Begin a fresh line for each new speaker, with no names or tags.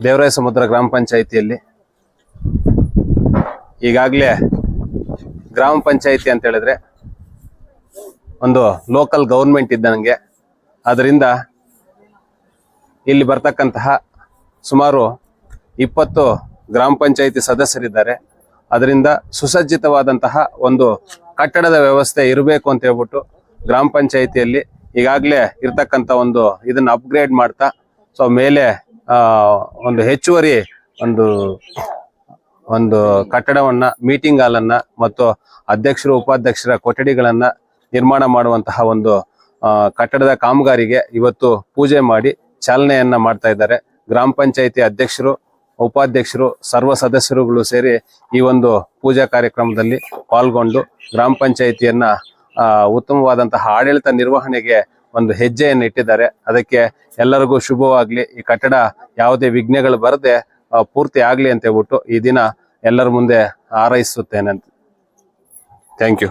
ದೇವರಾಯ ಸಮುದ್ರ ಗ್ರಾಮ ಪಂಚಾಯಿತಿಯಲ್ಲಿ ಈಗಾಗಲೇ ಗ್ರಾಮ ಪಂಚಾಯಿತಿ ಅಂತ ಹೇಳಿದ್ರೆ ಒಂದು ಲೋಕಲ್ ಗೌರ್ಮೆಂಟ್ ಇದ್ದಂಗೆ ಅದರಿಂದ ಇಲ್ಲಿ ಬರ್ತಕ್ಕಂತಹ ಸುಮಾರು ಇಪ್ಪತ್ತು ಗ್ರಾಮ ಪಂಚಾಯಿತಿ ಸದಸ್ಯರಿದ್ದಾರೆ. ಅದರಿಂದ ಸುಸಜ್ಜಿತವಾದಂತಹ ಒಂದು ಕಟ್ಟಡದ ವ್ಯವಸ್ಥೆ ಇರಬೇಕು ಅಂತ ಹೇಳ್ಬಿಟ್ಟು ಗ್ರಾಮ ಪಂಚಾಯಿತಿಯಲ್ಲಿ ಈಗಾಗಲೇ ಇರ್ತಕ್ಕಂಥ ಒಂದು ಇದನ್ನ ಅಪ್ಗ್ರೇಡ್ ಮಾಡ್ತಾ ಸೊ ಮೇಲೆ ಒಂದು ಹೆಚ್ಚುವರಿ ಒಂದು ಒಂದು ಕಟ್ಟಡವನ್ನ ಮೀಟಿಂಗ್ ಹಾಲನ್ನ ಮತ್ತು ಅಧ್ಯಕ್ಷರು, ಉಪಾಧ್ಯಕ್ಷರ ಕೊಠಡಿಗಳನ್ನ ನಿರ್ಮಾಣ ಮಾಡುವಂತಹ ಒಂದು ಕಟ್ಟಡದ ಕಾಮಗಾರಿಗೆ ಇವತ್ತು ಪೂಜೆ ಮಾಡಿ ಚಾಲನೆಯನ್ನ ಮಾಡ್ತಾ ಇದ್ದಾರೆ. ಗ್ರಾಮ ಪಂಚಾಯಿತಿ ಅಧ್ಯಕ್ಷರು, ಉಪಾಧ್ಯಕ್ಷರು, ಸರ್ವ ಸದಸ್ಯರುಗಳು ಸೇರಿ ಈ ಒಂದು ಪೂಜಾ ಕಾರ್ಯಕ್ರಮದಲ್ಲಿ ಪಾಲ್ಗೊಂಡು ಗ್ರಾಮ ಪಂಚಾಯಿತಿಯನ್ನ ಉತ್ತಮವಾದಂತಹ ಆಡಳಿತ ನಿರ್ವಹಣೆಗೆ ಒಂದು ಹೆಜ್ಜೆಯನ್ನು ಇಟ್ಟಿದ್ದಾರೆ. ಅದಕ್ಕೆ ಎಲ್ಲರಿಗೂ ಶುಭವಾಗ್ಲಿ. ಈ ಕಟ್ಟಡ ಯಾವುದೇ ವಿಘ್ನಗಳು ಬರದೆ ಪೂರ್ತಿ ಆಗ್ಲಿ ಅಂತ ಹೇಳ್ಬಿಟ್ಟು ಈ ದಿನ ಎಲ್ಲರ ಮುಂದೆ ಹಾರೈಸುತ್ತೇನೆ ಅಂತ. Thank you